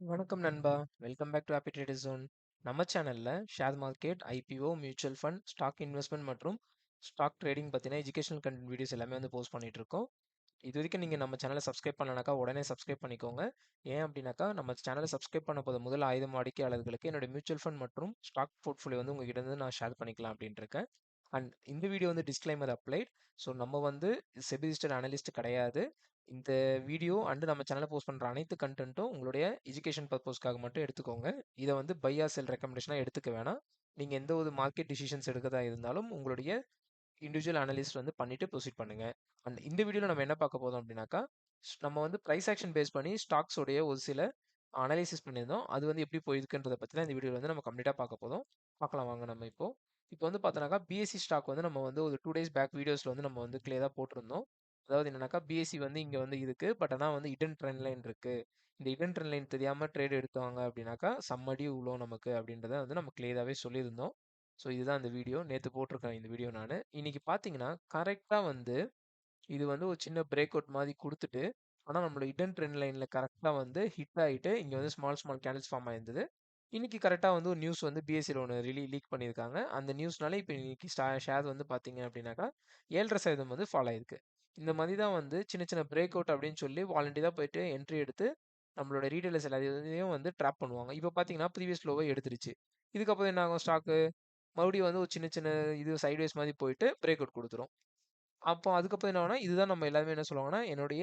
வணக்கம் நண்பா. Welcome back to Happy Trader Zone. நம்ம சேனலில் share market IPO mutual fund stock investment மற்றும் ஸ்டாக் ட்ரேடிங் பற்றின எஜுகேஷனல் கண்டென்ட் வீடியோஸ் எல்லாமே வந்து போஸ்ட் பண்ணிட்டு இருக்கோம் இது வரைக்கும் நீங்கள் நம்ம சேனலை சப்ஸ்கிரைப் பண்ணனாக்கா உடனே சப்ஸ்கிரைப் பண்ணிக்கோங்க. ஏன் அப்படின்னாக்கா நம்ம சேனலை சப்ஸ்கிரைப் பண்ண போது முதல் ஆயுதம் வாடிக்கையாளர்களுக்கு என்னோட மியூச்சுவல் ஃபண்ட் மற்றும் ஸ்டாக் போர்ட்ஃபோலியோ வந்து உங்ககிட்ட இருந்து நான் ஷேர் பண்ணிக்கலாம் அப்படின்ட்டு இருக்கேன் அண்ட் இந்த வீடியோ வந்து டிஸ்க்ளைமர் அப்ளைட் ஸோ நம்ம வந்து செபிரிஸ்டர் அனலிஸ்ட் கிடையாது. இந்த வீடியோ அண்டு நம்ம சேனலில் போஸ்ட் பண்ணுற அனைத்து கண்டென்ட்டும் உங்களுடைய எஜுகேஷன் பர்பஸ்க்காக மட்டும் எடுத்துக்கோங்க. இதை வந்து பையா செல் ரெக்கமெண்டேஷனாக எடுத்துக்க வேணாம். நீங்கள் எந்த ஒரு மார்க்கெட் டிசிஷன்ஸ் எடுக்கிறதா இருந்தாலும் உங்களுடைய இண்டிவிஜுவல் அனலிஸ்ட் வந்து பண்ணிவிட்டு ப்ரொசீட் பண்ணுங்கள் அண்ட் இந்த வீடியோவில் நம்ம என்ன பார்க்க போதும் அப்படின்னாக்கா நம்ம வந்து ப்ரைஸ் ஆக்ஷன் பேஸ் பண்ணி ஸ்டாக்ஸோடைய ஒரு சில அனலைசிஸ் பண்ணியிருந்தோம். அது வந்து எப்படி போயிருக்குன்றதை பற்றி தான் இந்த வீடியோவில் வந்து நம்ம கம்ப்ளீட்டாக பார்க்க போதும் பார்க்கலாம் வாங்க நம்ம இப்போது இப்போ வந்து பார்த்தோன்னாக்கா பிஎஸ்சி ஸ்டாக் வந்து நம்ம வந்து ஒரு டூ டேஸ் பேக் வீடியோஸில் வந்து நம்ம வந்து கிளியராக போட்டிருந்தோம். அதாவது என்னன்னாக்கா பிஎஸ்சி வந்து இங்கே வந்து இருக்கு பட் ஆனால் வந்து இடன் ட்ரெண்ட் லைன் இருக்கு. இந்த இடன் ட்ரெண்ட் லைன் தெரியாமல் ட்ரேட் எடுத்தாங்க அப்படின்னாக்கா சம்மடி இவ்வளோ நமக்கு அப்படின்றத வந்து நம்ம கிளியராகவே சொல்லியிருந்தோம். ஸோ இதுதான் அந்த வீடியோ நேற்று போட்டிருக்கேன் இந்த வீடியோ நான். இன்னைக்கு பார்த்தீங்கன்னா கரெக்டாக வந்து இது வந்து ஒரு சின்ன பிரேக் அவுட் மாதிரி கொடுத்துட்டு ஆனால் நம்மளோட இடன் ட்ரெண்ட் லைனில் கரெக்டாக வந்து ஹிட் ஆகிட்டு இங்கே வந்து ஸ்மால் ஸ்மால் கேண்டில்ஸ் ஃபார்ம் ஆயிருந்தது. இன்னைக்கு கரெக்டாக வந்து ஒரு நியூஸ் வந்து பிஎஸ்சியில் ஒன்று ரிலீ லீக் பண்ணியிருக்காங்க. அந்த நியூஸ்னால இப்போ இன்னைக்கு ஸ்டா ஷேர் வந்து பார்த்தீங்க அப்படின்னாக்கா ஏழரை சதவீதம் வந்து ஃபாலோ ஆயிருக்கு. இந்த மாதிரி தான் வந்து சின்ன சின்ன பிரேக் அவுட் அப்படின்னு சொல்லி வாலண்டியராக போயிட்டு என்ட்ரி எடுத்து நம்மளோட ரீட்டைலர்ஸ் எல்லாத்தையும் வந்து ட்ராப் பண்ணுவாங்க. இப்போ பார்த்தீங்கன்னா ப்ரீவியஸ் லோவை எடுத்துருச்சு. இதுக்கப்புறம் என்ன ஆகும் ஸ்டாக்கு மறுபடியும் வந்து ஒரு சின்ன சின்ன இது சைட்வேஸ் மாதிரி போயிட்டு பிரேக் அவுட் கொடுத்துரும். அப்போ அதுக்கப்புறம் என்ன ஆகுனா இதுதான் நம்ம எல்லாருமே என்ன சொல்லுவாங்கன்னா என்னுடைய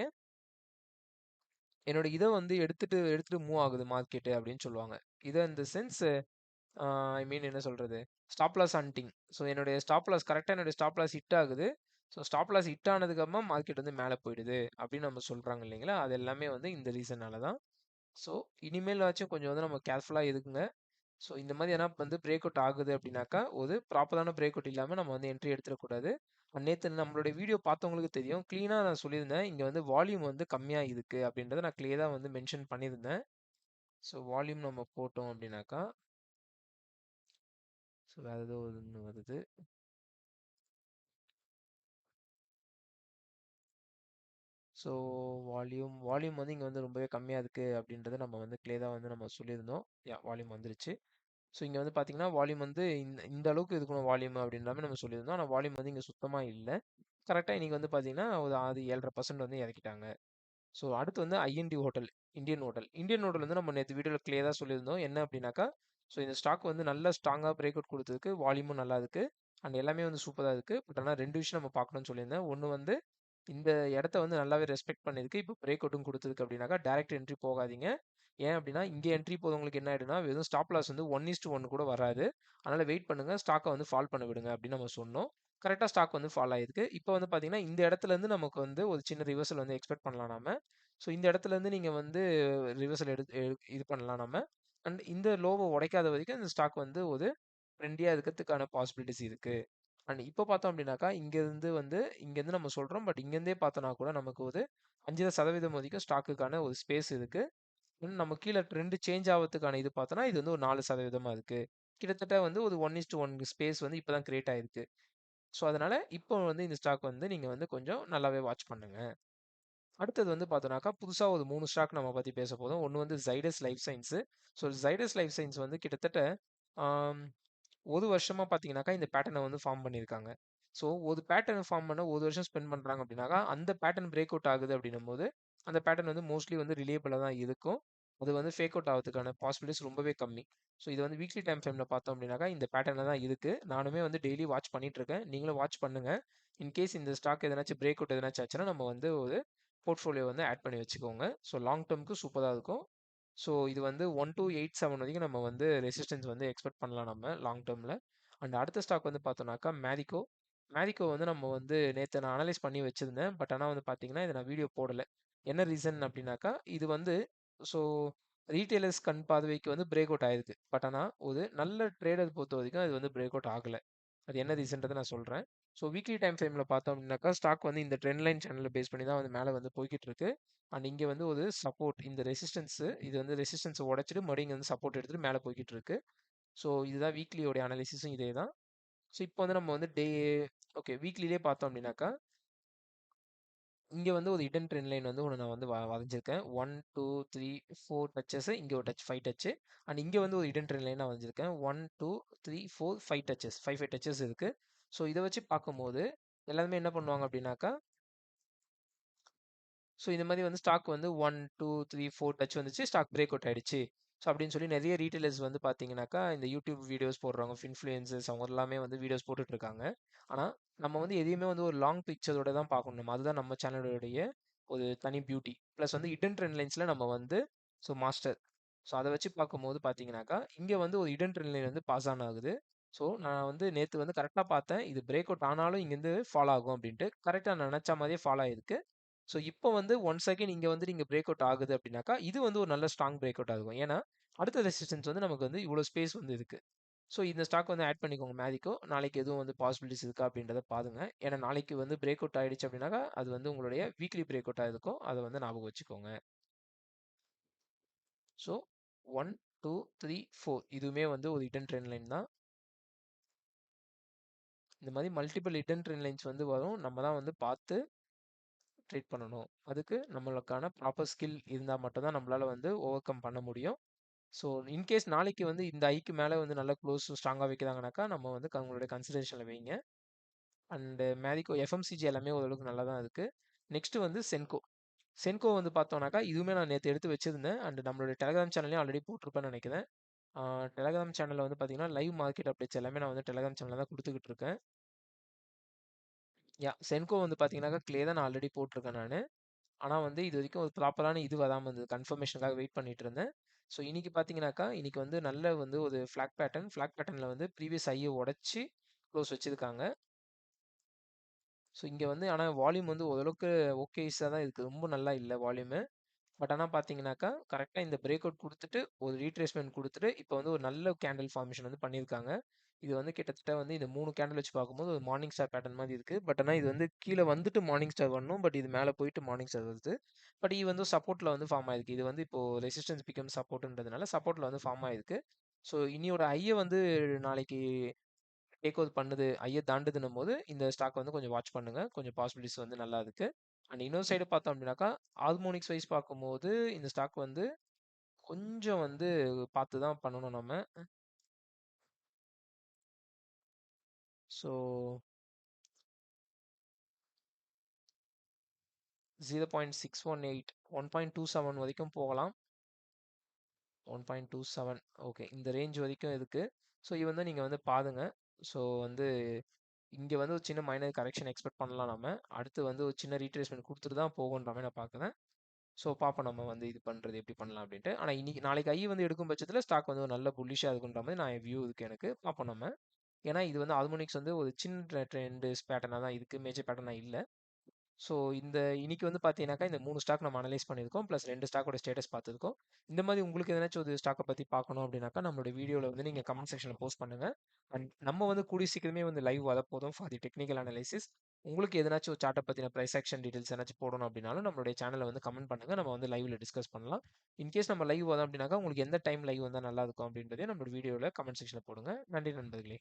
என்னோட இதை வந்து எடுத்துட்டு எடுத்துட்டு மூவ் ஆகுது மார்க்கெட்டு அப்படின்னு சொல்லுவாங்க. இதை இந்த சென்ஸ் ஐ மீன் என்ன சொல்கிறது ஸ்டாப் லாஸ் ஹண்டிங் ஸோ என்னுடைய ஸ்டாப் லாஸ் கரெக்டாக என்னுடைய ஸ்டாப் லாஸ் ஹிட் ஆகுது. ஸோ ஸ்டாப் லாஸ் ஹிட் ஆனதுக்கப்புறமா மார்க்கெட் வந்து மேலே போயிடுது அப்படின்னு நம்ம சொல்கிறாங்க இல்லைங்களா? அது எல்லாமே வந்து இந்த ரீசனால தான். ஸோ இனிமேல் ஆச்சும் கொஞ்சம் வந்து நம்ம கேர்ஃபுல்லாக இருக்குங்க. ஸோ இந்த மாதிரி ஏன்னா வந்து பிரேக் அவுட் ஆகுது அப்படின்னாக்கா ஒரு ப்ராப்பரான பிரேக் அவுட் இல்லாமல் நம்ம வந்து என்ட்ரி எடுத்துடக்கூடாது. நேற்று நம்மளுடைய வீடியோ பார்த்தவங்களுக்கு தெரியும். க்ளீனாக நான் சொல்லியிருந்தேன். இங்கே வந்து வால்யூம் வந்து கம்மியாக இருக்குது அப்படின்றத நான் கிளியராக வந்து மென்ஷன் பண்ணியிருந்தேன். ஸோ வால்யூம் நம்ம போட்டோம் அப்படின்னாக்கா ஸோ வேறு ஏதோ ஒன்று வருது. ஸோ வால்யூம் வால்யூம் வந்து இங்கே வந்து ரொம்பவே கம்மியாக இருக்குது அப்படின்றத நம்ம வந்து கிளியராக வந்து நம்ம சொல்லியிருந்தோம். யா வால்யூம் வந்துருச்சு. ஸோ இங்கே வந்து பார்த்தீங்கன்னா வால்யூம் வந்து இந்த இந்த அளவுக்கு இருக்கணும் வால்யூம் அப்படின்றாமே நம்ம சொல்லியிருந்தோம். ஆனால் வால்யூம் வந்து இங்கே சுத்தமாக இல்லை. கரெக்டாக இன்றைக்கி வந்து பார்த்தீங்கன்னா ஒரு ஆறு ஏழரை பர்சன்ட் வந்து இறக்கிட்டாங்க. ஸோ அடுத்து வந்து IND hotel Indian hotel Indian hotel வந்து நம்ம நேற்று வீடியோவில் கிளியராக சொல்லியிருந்தோம். என்ன அப்படின்னாக்கா ஸோ இந்த ஸ்டாக் வந்து நல்லா ஸ்ட்ராங்காக பிரேக் அவுட் கொடுத்ததுக்கு வால்யூமும் நல்லா இருக்குது அண்ட் எல்லாமே வந்து சூப்பராக இருக்குது பட் ஆனால் ரெண்டு விஷயம் நம்ம பார்க்கணும்னு சொல்லியிருந்தேன். ஒன்று வந்து இந்த இடத்த வந்து நல்லாவே ரெஸ்பெக்ட் பண்ணியிருக்கு. இப்போ பிரேக் அவுட்டும் கொடுத்துருக்கு அப்படின்னாக்கா டேரக்ட் என்ட்ரி போகாதீங்க. ஏன் அப்படின்னா இங்கே என்ட்ரி போதவங்களுக்கு என்ன ஆகிடுனா வெறும் ஸ்டாப் லாஸ் வந்து ஒன் இஸ்ட் ஒன் கூட வராது. அதனால் வெயிட் பண்ணுங்க. ஸ்டாக்கை வந்து ஃபால் பண்ண விடுங்க அப்படின்னு நம்ம சொன்னோம். கரெக்டாக ஸ்டாக் வந்து ஃபால் ஆயிருக்கு. இப்போ வந்து பார்த்தீங்கன்னா இந்த இடத்துலேருந்து நமக்கு வந்து ஒரு சின்ன ரிவர்சல் வந்து எக்ஸ்பெக்ட் பண்ணலாம் நாம. ஸோ இந்த இடத்துல இருந்து நீங்கள் வந்து ரிவர்சல் எடுத்து இது பண்ணலாம் நம்ம அண்ட் இந்த லோவை உடைக்காத வரைக்கும் இந்த ஸ்டாக் வந்து ஒரு ட்ரெண்டியாக இருக்கிறதுக்கான பாசிபிலிட்டிஸ் இருக்குது அண்ட் இப்போ பார்த்தோம் அப்படின்னாக்கா இங்கேருந்து வந்து இங்கேருந்து நம்ம சொல்கிறோம் பட் இங்கேருந்தே பார்த்தோன்னா கூட நமக்கு ஒரு அஞ்சு சதவீதம் வரைக்கும் ஸ்டாக்குக்கான ஒரு ஸ்பேஸ் இருக்குது இன்னும் நம்ம கீழே ட்ரெண்டு சேஞ்ச் ஆகிறதுக்கான இது பார்த்தோன்னா இது வந்து ஒரு நாலு சதவீதமாக இருக்குது கிட்டத்தட்ட வந்து ஒரு ஒன் இஸ்ட் ஒன் ஸ்பேஸ் வந்து இப்போ தான் கிரியேட் ஆயிருக்கு. ஸோ அதனால் இப்போ வந்து இந்த ஸ்டாக் வந்து நீங்கள் வந்து கொஞ்சம் நல்லாவே வாட்ச் பண்ணுங்கள் அடுத்தது வந்து பார்த்தோன்னாக்கா புதுசாக ஒரு மூணு ஸ்டாக் நம்ம பற்றி பேச போதும் ஒன்று வந்து Zydus Life Science so Zydus Life Science வந்து கிட்டத்தட்ட ஒரு வருஷமாக பார்த்தீங்கன்னாக்கா இந்த பேட்டர்னை வந்து ஃபார்ம் பண்ணியிருக்காங்க ஸோ ஒரு பேட்டர்ன் ஃபார்ம் பண்ண ஒரு வருஷம் ஸ்பெண்ட் பண்ணுறாங்க அப்படின்னாக்கா அந்த பேட்டர்ன் பிரேக் அவுட் ஆகுது அப்படின்னும் போது அந்த பேட்டர்ன் வந்து மோஸ்ட்லி வந்து ரிலேபிளாக தான் இருக்கும். அது வந்து ஃபேக் அவுட் ஆகிறதுக்கான பாசிபிலிட்டிஸ் ரொம்பவே கம்மி. ஸோ இது வந்து வீக்லி டைம் ஃப்ரேமில் பார்த்தோம் அப்படின்னாக்கா இந்த பேட்டர்னில் தான் இருக்குது நானுமே வந்து டெய்லி வாட்ச் பண்ணிட்டு இருக்கேன். நீங்களும் வாட்ச் பண்ணுங்கள் இன்கேஸ் இந்த ஸ்டாக் எதனாச்சும் பிரேக் அவுட் எதனாச்சும் ஆச்சுன்னா நம்ம வந்து ஒரு போர்ட்ஃபோலியோ வந்து ஆட் பண்ணி வச்சுக்கோங்க. ஸோ லாங் டேர்முக்கு சூப்பராக இருக்கும். ஸோ இது வந்து ஒன் டூ எயிட் செவன் வரைக்கும் நம்ம வந்து ரெசிஸ்டன்ஸ் வந்து எக்ஸ்பெக்ட் பண்ணலாம் நம்ம லாங் டேர்மில். அண்ட் அடுத்த ஸ்டாக் வந்து பார்த்தோம்னாக்கா மேரிக்கோ மேரிக்கோ வந்து நம்ம வந்து நேற்று நான் அனலைஸ் பண்ணி வச்சுருந்தேன். பட் ஆனால் வந்து பார்த்தீங்கன்னா இதை நான் வீடியோ போடலை. என்ன ரீசன் அப்படின்னாக்கா இது வந்து ஸோ ரீட்டைலர்ஸ் கண் பார்வைக்கு வந்து பிரேக் அவுட் ஆயிருக்கு. பட் ஆனால் ஒரு நல்ல ட்ரேடர் பொறுத்த வரைக்கும் அது வந்து பிரேக் அவுட் ஆகலை. அது என்ன ரீசன்றதை நான் சொல்கிறேன் ஸோ வீக்லி டைம் ஃப்ரேமில் பார்த்தோம் அப்படின்னாக்கா ஸ்டாக் வந்து இந்த ட்ரெண்ட் லைன் சேனலில் பேஸ் பண்ணி தான் வந்து மேலே வந்து போய்கிட்டு இருக்கு அண்ட் இங்கே வந்து ஒரு சப்போர்ட் இந்த ரெசிஸ்டன்ஸு இது வந்து ரெசிஸ்டன்ஸை உடச்சிட்டு மறுபடியும் இங்கே வந்து சப்போர்ட் எடுத்துகிட்டு மேலே போய்கிட்டு இருக்கு ஸோ இதுதான் வீக்லியோடைய அனாலிசிஸும் இதே தான். ஸோ இப்போ வந்து நம்ம வந்து டே ஓகே வீக்லிலே பார்த்தோம் அப்படின்னாக்கா இங்கே வந்து ஒரு இடன் ட்ரெண்ட் லைன் வந்து ஒன்று நான் வந்து வ வரைஞ்சிருக்கேன். 1, 2, 3, 4 டச்சஸ் இங்கே ஒரு டச் ஃபைவ் டச்சு அண்ட் இங்கே வந்து ஒரு இடன் ட்ரெண்ட் லைன் நான் வரைஞ்சிருக்கேன். 1, 2, 3, 4, 5 டச்சஸ் 5, 5 டச்சஸ் இருக்குது ஸோ இதை வச்சு பார்க்கும்போது எல்லாருமே என்ன பண்ணுவாங்க அப்படின்னாக்கா ஸோ இந்த மாதிரி வந்து ஸ்டாக் வந்து 1, 2, 3, 4 டச் வந்துச்சு. ஸ்டாக் பிரேக் அவுட் ஆயிடுச்சு. ஸோ அப்படின்னு சொல்லி நிறைய ரீட்டைலர்ஸ் வந்து பார்த்தீங்கன்னாக்கா, இந்த யூடியூப் வீடியோஸ் போடுறவங்க, இன்ஃப்ளூயன்சர்ஸ் அவங்க எல்லாமே வந்து வீடியோஸ் போட்டுட்டு இருக்காங்க. ஆனால் நம்ம வந்து எதையுமே வந்து ஒரு லாங் பிக்சரோட தான் பார்க்கணும். நம்ம அதுதான் நம்ம சேனலுடைய ஒரு தனி பியூட்டி. ப்ளஸ் வந்து இடன் ட்ரெண்ட் லைன்ஸில் நம்ம வந்து ஸோ மாஸ்டர். ஸோ அதை வச்சு பார்க்கும்போது பார்த்தீங்கன்னாக்கா, இங்கே வந்து ஒரு இடன் ட்ரெண்ட் லைன் வந்து பாஸ் ஆன் ஆகுது. ஸோ நான் வந்து நேத்து வந்து கரெக்ட்டா பார்த்தேன். இது பிரேக் அவுட் ஆனாலும் இங்கேருந்து ஃபால் ஆகும் அப்படின்ட்டு. கரெக்ட்டா நான் நெனச்ச மாரியே ஃபால் ஆயிருக்கு. ஸோ இப்போ வந்து ஒன்ஸ் அகைன் இங்க வந்து நீங்க பிரேக் அவுட் ஆகுது அப்படின்னாக்கா, இது வந்து ஒரு நல்ல ஸ்ட்ராங் பிரேக் அவுட் ஆகும். ஏன்னா, அடுத்த ரெசிஸ்டன்ஸ் வந்து நமக்கு வந்து இவ்வளோ ஸ்பேஸ் வந்து இருக்கு. ஸோ இந்த ஸ்டாக் வந்து ஆட் பண்ணிக்கோங்க மேரிக்கோ. நாளைக்கு எதுவும் வந்து பாசிபிலிட்டிஸ் இருக்கா அப்படின்றத பாருங்க. ஏன்னா நாளைக்கு வந்து பிரேக் அவுட் ஆயிடுச்சு அப்படின்னாக்கா, அது வந்து உங்களுடைய வீக்லி பிரேக் அவுட்டா இருக்கும். அத வந்து ஞாபகம் வச்சுக்கோங்க. ஸோ 1, 2, 3, 4 இதுவுமே வந்து ஒரு ஹிடன் ட்ரெண்ட் லைன் தான். இந்த மாதிரி மல்டிபிள் ஹிடன் ட்ரெண்ட் லைன்ஸ் வந்து வரும். நம்ம தான் வந்து பார்த்து ட்ரீட் பண்ணணும். அதுக்கு நம்மளுக்கான ப்ராப்பர் ஸ்கில் இருந்தால் மட்டும்தான் நம்மளால் வந்து ஓவர் கம் பண்ண முடியும். ஸோ இன்கேஸ் நாளைக்கு வந்து இந்த ஐக்கு மேலே வந்து நல்லா க்ளோஸ் ஸ்ட்ராங்காக வைக்கிறாங்கனாக்கா, நம்ம வந்து அவங்களுடைய கன்சிடரேஷனில் வைங்க. அண்டு மேரிக்கோ எஃப்எம்சிஜி எல்லாமே ஓரளவுக்கு நல்லா தான் இருக்குது நெக்ஸ்ட்டு வந்து சென்கோ. சென்கோ வந்து பார்த்தோன்னாக்கா இதுவுமே நான் நேற்று எடுத்து வச்சிருந்தேன். அண்ட் நம்மளுடைய டெலகிராம் சேனல்லையும் ஆல்ரெடி போட்டிருப்பேன்னு நினைக்கிறேன் டெலகிராம் சேனலில் வந்து பார்த்தீங்கன்னா, லைவ் மார்க்கெட் அப்டேட்ஸ் எல்லாமே நான் வந்து டெலகிராம் சேனலில் தான் கொடுத்துக்கிட்டு இருக்கேன். யா சென்கோ வந்து பார்த்தீங்கன்னாக்கா, தான் நான் ஆல்ரெடி போட்டிருக்கேன் நான் ஆனால் வந்து இது வரைக்கும் ஒரு ப்ராப்பரான இது வராமல் இருந்தது. கன்ஃபர்மேஷனுக்காக வெயிட் பண்ணிட்டு இருந்தேன். ஸோ இன்றைக்கி பார்த்தீங்கன்னாக்கா, இன்றைக்கி வந்து நல்ல வந்து ஒரு ஃப்ளாக் பேட்டர்ன். ஃப்ளாக் பேட்டர்னில் வந்து ப்ரீவியஸ் ஐயை உடச்சி க்ளோஸ் வச்சுருக்காங்க ஸோ இங்கே வந்து ஆனால் வால்யூம் வந்து ஓரளவுக்கு ஓகேஸாக தான் இருக்குது ரொம்ப நல்லா இல்லை வால்யூமு. பட் ஆனா பார்த்தீங்கன்னாக்கா, கரெக்ட்டா இந்த பிரேக் அவுட் குடுத்துட்டு, ஒரு ரீட்ரேஸ்மென்ட் குடுத்துட்டு, இப்போ வந்து ஒரு நல்ல கேண்டில் ஃபார்மேஷன் வந்து பண்ணியிருக்காங்க. இது வந்து கிட்டத்தட்ட வந்து இந்த 3 கேண்டில் வச்சு பார்க்கும்போது ஒரு மார்னிங் ஸ்டார் பேட்டர்ன் மாரி இருக்கு. பட் ஆனா இது வந்து கீழ வந்துட்டு மார்னிங் ஸ்டார் வரணும். பட் இது மேல போயிட்டு மார்னிங் ஸ்டார் வருது. பட் இது வந்து சப்போர்ட்ல வந்து ஃபார்ம் ஆயிருக்கு. இது வந்து இப்போ ரெசிஸ்டன்ஸ் பிகம் சப்போர்ட்ன்றதுனால சப்போர்ட்ல வந்து ஃபார்ம் ஆயிருக்கு. ஸோ இனியோட ஹைய வந்து நாளைக்கு டேக் ஓவர் பண்ணுது. ஹைய தாண்டுதுன்னும்போது, இந்த ஸ்டாக் வந்து கொஞ்சம் வாட்ச் பண்ணுங்க. கொஞ்சம் பாசிபிலிட்டிஸ் வந்து நல்லா இருக்கு. அண்ட் இன்னொரு சைடு பார்த்தோம் அப்படின்னாக்கா, ஆல்மோனிக்ஸ் வைஸ் பார்க்கும்போது, இந்த ஸ்டாக் வந்து கொஞ்சம் வந்து பார்த்து தான் பண்ணணும் நம்ம. ஸோ 0.618 1.27 வரைக்கும் போகலாம். 1.27 ஓகே. இந்த ரேஞ்ச் வரைக்கும் இருக்குது ஸோ இது வந்து நீங்கள் வந்து பாருங்க. ஸோ வந்து இங்கே வந்து ஒரு சின்ன மைனர் கரெக்ஷன் எக்ஸ்பெக்ட் பண்ணலாம் நம்ம. அடுத்து வந்து ஒரு சின்ன ரீட்ரேஸ்மெண்ட் கொடுத்துட்டு தான் போகுன்ற நான் பார்க்குறேன். ஸோ பார்ப்போம் நம்ம வந்து இது பண்ணுறது எப்படி பண்ணலாம் அப்படின்ட்டு. ஆனால் இன்னைக்கு நாளைக்கு ஐ வந்து எடுக்கும் பட்சத்தில் ஸ்டாக் வந்து ஒரு நல்ல புல்லிஷாக இருக்குன்ற மாதிரி நான் வியூ இருக்கு எனக்கு. பார்ப்போம் நம்ம. ஏன்னா இது வந்து ஹார்மோனிக்ஸ் வந்து ஒரு சின்ன ட்ரெண்டு பேட்டர்னாக தான் இருக்குது மேஜர் பேட்டர்னாக இல்லை ஸோ இந்த இன்னைக்கு வந்து பார்த்தீங்கன்னாக்கா, இந்த மூணு ஸ்டாக் நம்ம அனலைஸ் பண்ணியிருக்கோம். ப்ளஸ் ரெண்டு ஸ்டாக்கோட ஸ்டேட்டஸ் பார்த்துருக்கோம். இந்த மாதிரி உங்களுக்கு எதனாச்சும் ஒரு ஸ்டாக்கை பற்றி பார்க்கணும் அப்படின்னாக்கா, நம்மளோட வீடியோவில் வந்து நீங்கள் கமெண்ட் செக்ஷனில் போஸ்ட் பண்ணுங்க. அண்ட் நம்ம வந்து கூடிய சீக்கிரமே வந்து லைவ் வரப்போதும் ஃபார் தி டெக்னிக்கல் அனலைசிஸ். உங்களுக்கு எதனாச்சும் ஒரு சார்ட்டை பற்றின ப்ரைஸ் ஆக்ஷன் டீடைல்ஸ் ஏதாச்சும் போடணும் அப்படின்னாலும், நம்மளுடைய சேனலில் வந்து கமெண்ட் பண்ணுங்கள் நம்ம வந்து லைவில் டிஸ்கஸ் பண்ணலாம். இன்கேஸ் நம்ம லைவ் வரோம் அப்படின்னாக்கா, உங்களுக்கு எந்த டைம் லைவ் வந்தால் நல்லா இருக்கும் அப்படின்றதே நம்மளோட வீடியோவில் கமெண்ட் செக்ஷனில் போடுங்க. நன்றி நண்பர்களே!